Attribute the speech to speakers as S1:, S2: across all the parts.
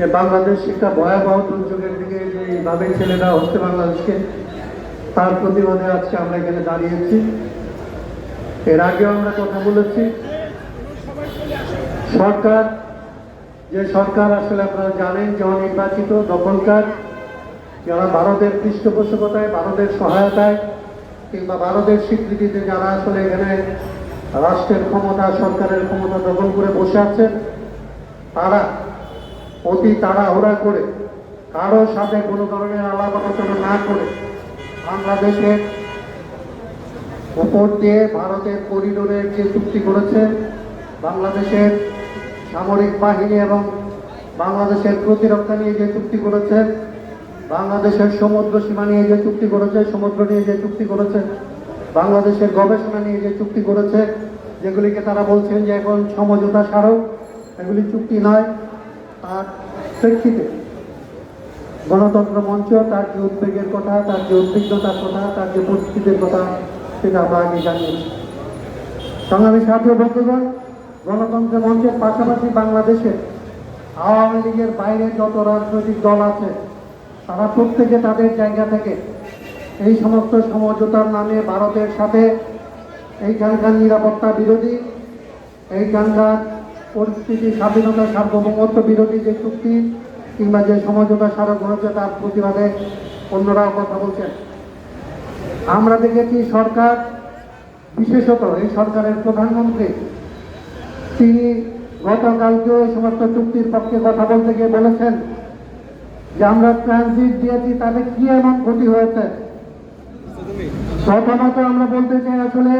S1: যে বাংলাদেশ একটা ভয়াবহ দুর্যোগের দিকে যেভাবে ছেলে দেওয়া হচ্ছে বাংলাদেশকে, তার প্রতিবাদে আজকে আমরা এখানে দাঁড়িয়েছি। এর আগেও আমরা কথা বলেছি। সরকার, যে সরকার আসলে আপনারা জানেন যে অনির্বাচিত দখলকার, যারা ভারতের পৃষ্ঠপোষকতায়, ভারতের সহায়তায়, কিংবা ভারতের স্বীকৃতিতে যারা আসলে এখানে রাষ্ট্রের ক্ষমতা, সরকারের ক্ষমতা দখল করে বসে আছেন, তারা অতি তাড়াহুড়া করে কারোর সাথে কোনো ধরনের আলাপ আলোচনা না করে বাংলাদেশের উপর দিয়ে ভারতের করিডোরের যে চুক্তি করেছে, বাংলাদেশের সামরিক বাহিনী এবং বাংলাদেশের প্রতিরক্ষা নিয়ে যে চুক্তি করেছে, বাংলাদেশের সমুদ্র সীমা নিয়ে যে চুক্তি করেছে, সমুদ্র নিয়ে যে চুক্তি করেছে, বাংলাদেশের গবেষণা নিয়ে যে চুক্তি করেছে, যেগুলিকে তারা বলছেন যে এখন সমঝোতা স্মারক এগুলি চুক্তি নয়। তার প্রেক্ষিতে গণতন্ত্র মঞ্চ, তার যে উদ্বেগের কথা, তার যে উদ্বিগ্নতার কথা, তার যে পরিস্থিতির কথা, সেটা আমরা আগে জানিয়েছি সংগ্রামী সাথী বন্ধুগণ, গণতন্ত্র মঞ্চের পাশাপাশি বাংলাদেশে আওয়ামী লীগের বাইরে যত রাজনৈতিক দল আছে, তারা প্রত্যেকে তাদের জায়গা থেকে এই সমস্ত সমঝোতার নামে ভারতের সাথে এইখানকার নিরাপত্তা বিরোধী, এইখানকার পরিস্থিতি, স্বাধীনতা, সার্বভৌমত্ব বিরোধী যে চুক্তি কিংবা যে সমঝোতা স্মারক হয়েছে তার প্রতিবাদে অন্যরাও কথা বলছেন। আমরা দেখেছি সরকার, বিশেষত এই সরকারের প্রধানমন্ত্রী, তিনি গতকালকে এই সমস্ত চুক্তির পক্ষে কথা বলতে গিয়ে বলেছেন যে আমরা ট্রানজিট দিয়েছি, তাতে কি এমন ক্ষতি হয়েছে? প্রথমত আমরা বলতে চাই আসলে,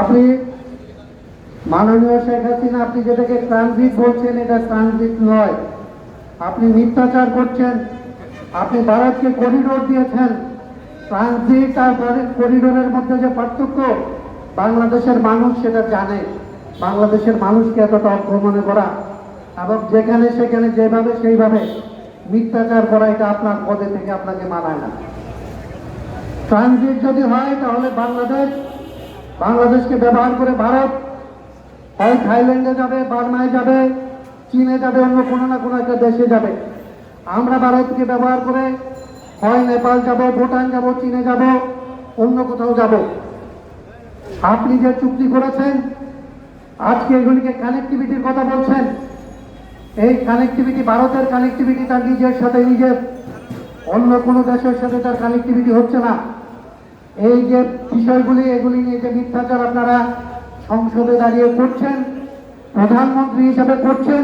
S1: আপনি মাননীয় শেখ হাসিনা, আপনি যেটাকে ট্রানজিট বলছেন, এটা ট্রানজিট নয়। আপনি মিথ্যাচার করছেন, আপনি ভারতকে করিডোর দিয়েছেন। ট্রানজিট আর করিডোরের মধ্যে যে পার্থক্য, বাংলাদেশের মানুষ সেটা জানে। বাংলাদেশের মানুষকে এতটা অজ্ঞ করা এবং যেখানে সেখানে যেভাবে সেইভাবে মিথ্যাচার করা, এটা আপনার পদে থেকে আপনাকে মানায় না। ট্রানজিট যদি হয়, তাহলে বাংলাদেশ, বাংলাদেশকে ব্যবহার করে ভারত হয় থাইল্যান্ডে যাবে, বার্মায় যাবে, চীনে যাবে, অন্য কোনো না কোনো একটা দেশে যাবে। আমরা ভারতকে ব্যবহার করে হয় নেপাল যাব, ভুটান যাব, চীনে যাব, অন্য কোথাও যাব। আপনি যে চুক্তি করেছেন, আজকে এগুলিকে কানেক্টিভিটির কথা বলছেন। এই কানেক্টিভিটি ভারতের কানেক্টিভিটি তার নিজের সাথে নিজের, অন্য কোনো দেশের সাথে তার কানেক্টিভিটি হচ্ছে না। এই যে বিষয়গুলি, এগুলি নিয়ে যে মিথ্যাচার আপনারা সংসদে দাঁড়িয়ে করছেন, প্রধানমন্ত্রী হিসাবে করছেন,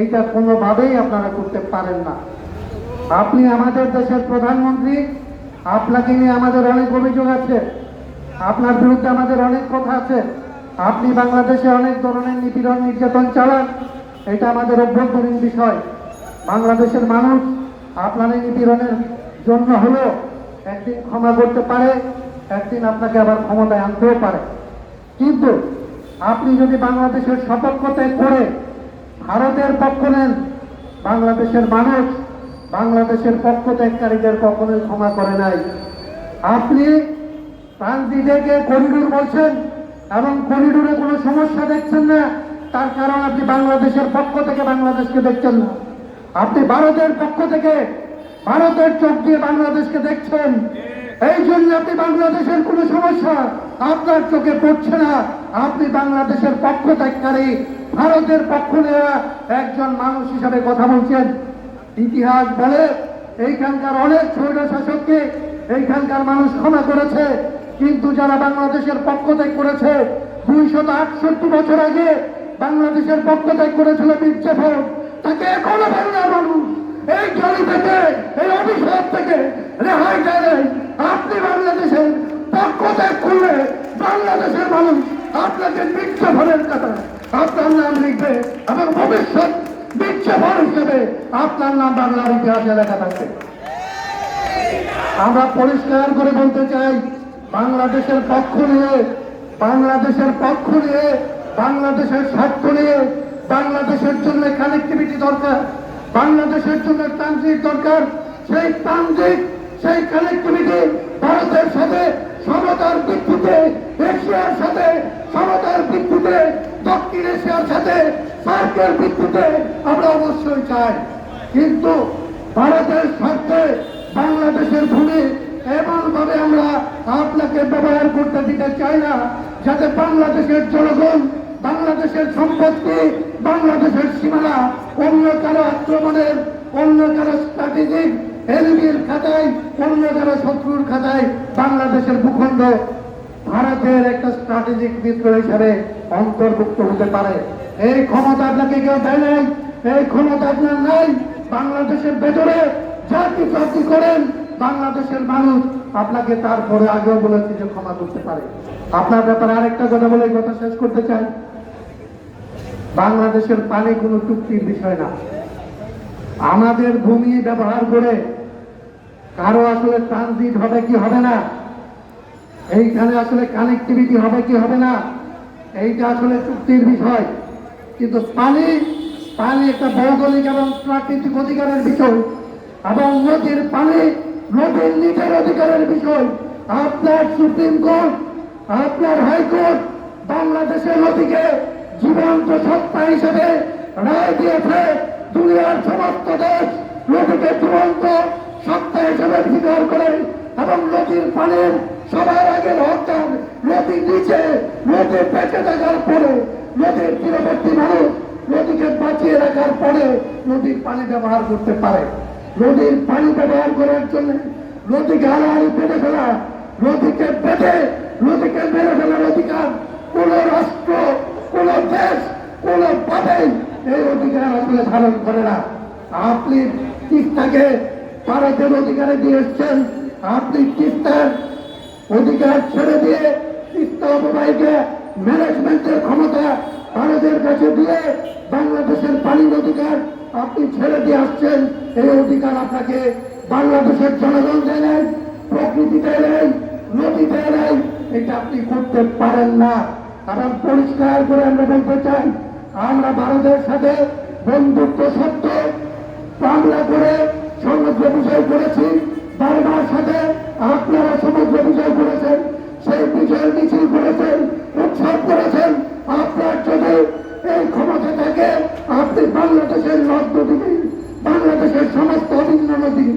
S1: এইটা কোনোভাবেই আপনারা করতে পারেন না। আপনি আমাদের দেশের প্রধানমন্ত্রী, আপনাকে নিয়ে আমাদের অনেক অভিযোগ আছে, আপনার বিরুদ্ধে আমাদের অনেক কথা আছে, আপনি বাংলাদেশে অনেক ধরনের নিপীড়ন নির্যাতন চালান, এটা আমাদের অভ্যন্তরীণ বিষয়। বাংলাদেশের মানুষ আপনার এই নিপীড়নের জন্য হলেও একদিন ক্ষমা করতে পারে, একদিন আপনাকে আবার ক্ষমতায় আনতেও পারে। কিন্তু আপনি যদি বাংলাদেশের সতর্কতায় করে ভারতের পক্ষ নেন, বাংলাদেশের মানুষ বাংলাদেশের পক্ষ ত্যাগকারীদের কখনোই ক্ষমা করে নাই। আপনি ট্রানজিটেকে করিডোর বলছেন এবং করিডোরে কোনো সমস্যা দেখছেন না, তার কারণ আপনি বাংলাদেশের পক্ষ থেকে বাংলাদেশকে দেখছেন না। আপনি ভারতের পক্ষ থেকে ভারতের চোখ দিয়ে বাংলাদেশকে দেখছেন। এই জন্য আপনি বাংলাদেশের কোনো সমস্যা আপনার চোখে পড়ছে না। আপনি বাংলাদেশের পক্ষ ত্যাগকারী, ভারতের পক্ষ নেওয়া একজন মানুষ হিসাবে কথা বলছেন। ইতিহাস বলে এইখানকার অনেক ছৈর শাসককে এইখানকার মানুষ ক্ষমা করেছে, কিন্তু যারা বাংলাদেশের পক্ষ ত্যাগ করেছে, দুইশত আটষট্টি বছর আগে বাংলাদেশের পক্ষ ত্যাগ করেছিল বীর চেফর তাকে এখনও বাংলার মানুষ এই জলি থেকে এই অভিশাপ থেকে রেহাই দেয় নাই। আপনি বাংলাদেশের পক্ষ ত্যাগ করলে বাংলাদেশের বিক্ষোভনের কথা আপনার নাম লিখবে এবং ভবিষ্যৎ বিক্ষোভন হিসেবে আপনার নাম বাংলার ইতিহাসে লেখা থাকবে। আমরা পরিষ্কার করে বলতে চাই, বাংলাদেশের পক্ষ নিয়ে, বাংলাদেশের পক্ষ নিয়ে, বাংলাদেশের স্বার্থ নিয়ে, বাংলাদেশের জন্য কানেক্টিভিটি দরকার, বাংলাদেশের জন্য ট্রানজিট দরকার। সেই ট্রানজিট সেই কানেক্টিভিটি ভারতের সাথে সমতার ভিত্তিতে এশিয়ার সাথে, সমতার ভিত্তিতে দক্ষিণ এশিয়ার সাথে, সার্কের ভিত্তিতে আমরা অবশ্যই চাই। কিন্তু ভারতের স্বার্থে বাংলাদেশের ভূমি এমন ভাবে আমরা আপনাকে ব্যবহার করতে দিতে চাই না, যাতে বাংলাদেশের জনগণ, বাংলাদেশের সম্পত্তি, বাংলাদেশের সীমানা, অন্য কারও আক্রমণের, অন্য কারও স্ট্র্যাটেজিক এনিমির খাতায়, অন্য কারও শত্রুর খাতায়, বাংলাদেশের ভূখণ্ড, ভারতের একটা স্ট্র্যাটেজিক মিত্র হিসাবে অন্তর্ভুক্ত হতে পারে। এই ক্ষমতা আপনাকে কেউ দেয় নাই, এই ক্ষমতা আপনার নাই। বাংলাদেশের ভেতরে যা কিছু আপনি করেন, বাংলাদেশের মানুষ আপনাকে তারপরে আগেও বলেছে যে ক্ষমা করতে পারে। আপনার ব্যাপারে আরেকটা কথা বলে কথা শেষ করতে চাই। বাংলাদেশের পানি কোনো চুক্তির বিষয় না। আমাদের ভূমি ব্যবহার করে কারও আসলে ট্রানজিট হবে কি হবে না? এইখানে আসলে কানেক্টিভিটি হবে কি হবে না? এইটা আসলে চুক্তির বিষয়। কিন্তু পানি পানি একটা ভৌগোলিক এবং প্রাকৃতিক অধিকারের বিষয় এবং নদীর পানি, নদীর নিজের অধিকারের বিষয়। আপনার সুপ্রিম কোর্ট, আপনার হাইকোর্ট বাংলাদেশের নদীকে জীবন্ত সত্তা হিসেবে রায় দিয়েছে। দুনিয়ার সমস্ত দেশ নদীকে জীবন্ত সত্তা হিসেবে স্বীকার করে এবং নদীর পানির সবার আগে হরতাল নদীর নিচে, নদী বেঁচে থাকার পরে, নদীর তীরবর্তী মানুষ নদীকে বাঁচিয়ে রাখার পরে নদীর পানি ব্যবহার করতে পারে। নদীর পানি ব্যবহার করার জন্য নদীকে হারাহারি বেঁধে ফেলা, নদীকে পেটে নদীকে মেরে ফেলার অধিকার কোন রাষ্ট্র, কোন দেশ, কোন ভাবেই এই অধিকার আসলে ধারণ করে না। আপনি তিস্তাকে ভারতের অধিকারে দিয়ে এসছেন আপনি তিস্তার অধিকার ছেড়ে দিয়ে তিস্তা অপবাহীকে ম্যানেজমেন্টের ক্ষমতা ভারতের কাছে দিয়ে বাংলাদেশের পানির অধিকার আপনি ছেড়ে দিয়ে আসছেন, এই অধিকার আপনাকে বাংলাদেশের জনগণ দেয় প্রকৃতি দেয় নদী দেয় এটা আপনি করতে পারেন না। কারণ পরিষ্কার করে আমরা বলতে চাই, আমরা ভারতের সাথে বন্ধুত্ব সত্য বাংলা করে সমুদ্র বিষয় করেছি। বারবার সাথে আপনারা সমুদ্র বিষয় করেছেন। সেই বিজয়ের মিছিল করেছেন, উৎসব করেছেন। আপনার যদি এই ক্ষমতা থাকে, আপনি বাংলাদেশের নদ নদী বাংলাদেশের সমস্ত অভিন্ন নদী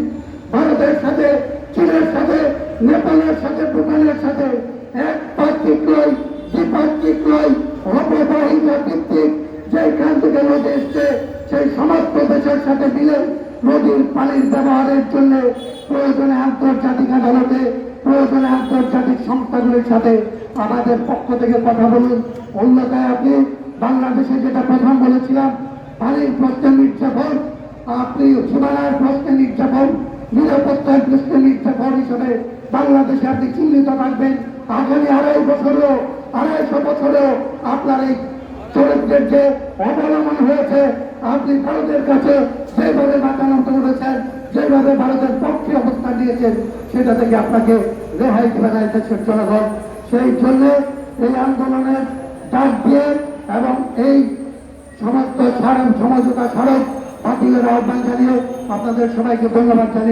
S1: ভারতের সাথে, চীনের সাথে, নেপালের সাথে, ভুটানের সাথে এক পাত্রিক নয় দ্বিপাত্রিক নয় অপবাহিকা ভিত্তিক, যেখান থেকে নদী এসছে, সেই সমস্ত দেশের সাথে মিলে নদীর পানির ব্যবহারের জন্য প্রয়োজনে আন্তর্জাতিক আদালতে, প্রয়োজনে আন্তর্জাতিক সংস্থাগুলির সাথে আমাদের পক্ষ থেকে কথা বলুন। অন্যথায় আপনি বাংলাদেশে যেটা প্রথম বলেছিলাম, পানির প্রশ্নে নির্যাপন আপনি সীমানার প্রশ্নে নির্যাপন নিরাপত্তার প্রশ্নে নির্যাপন হিসেবে বাংলাদেশে আপনি চিহ্নিত থাকবেন। আগামী আড়াই বছরেও, আড়াইশো বছরেও আপনার এই চরিত্রের যে অবলম্বন হয়েছে আপনি ভারতের কাছে যেভাবে মাতানত করেছেন, যেভাবে ভারতের পক্ষে অবস্থান নিয়েছেন, সেটা থেকে আপনাকে রেহাই দেবে না দেশের জনগণ। সেই জন্য এই আন্দোলনের ডাক দিয়ে এবং এই সমস্ত সারাম সমঝোতা স্মারক বাতিলের আহ্বান জানিয়ে আপনাদের সবাইকে ধন্যবাদ জানিয়ে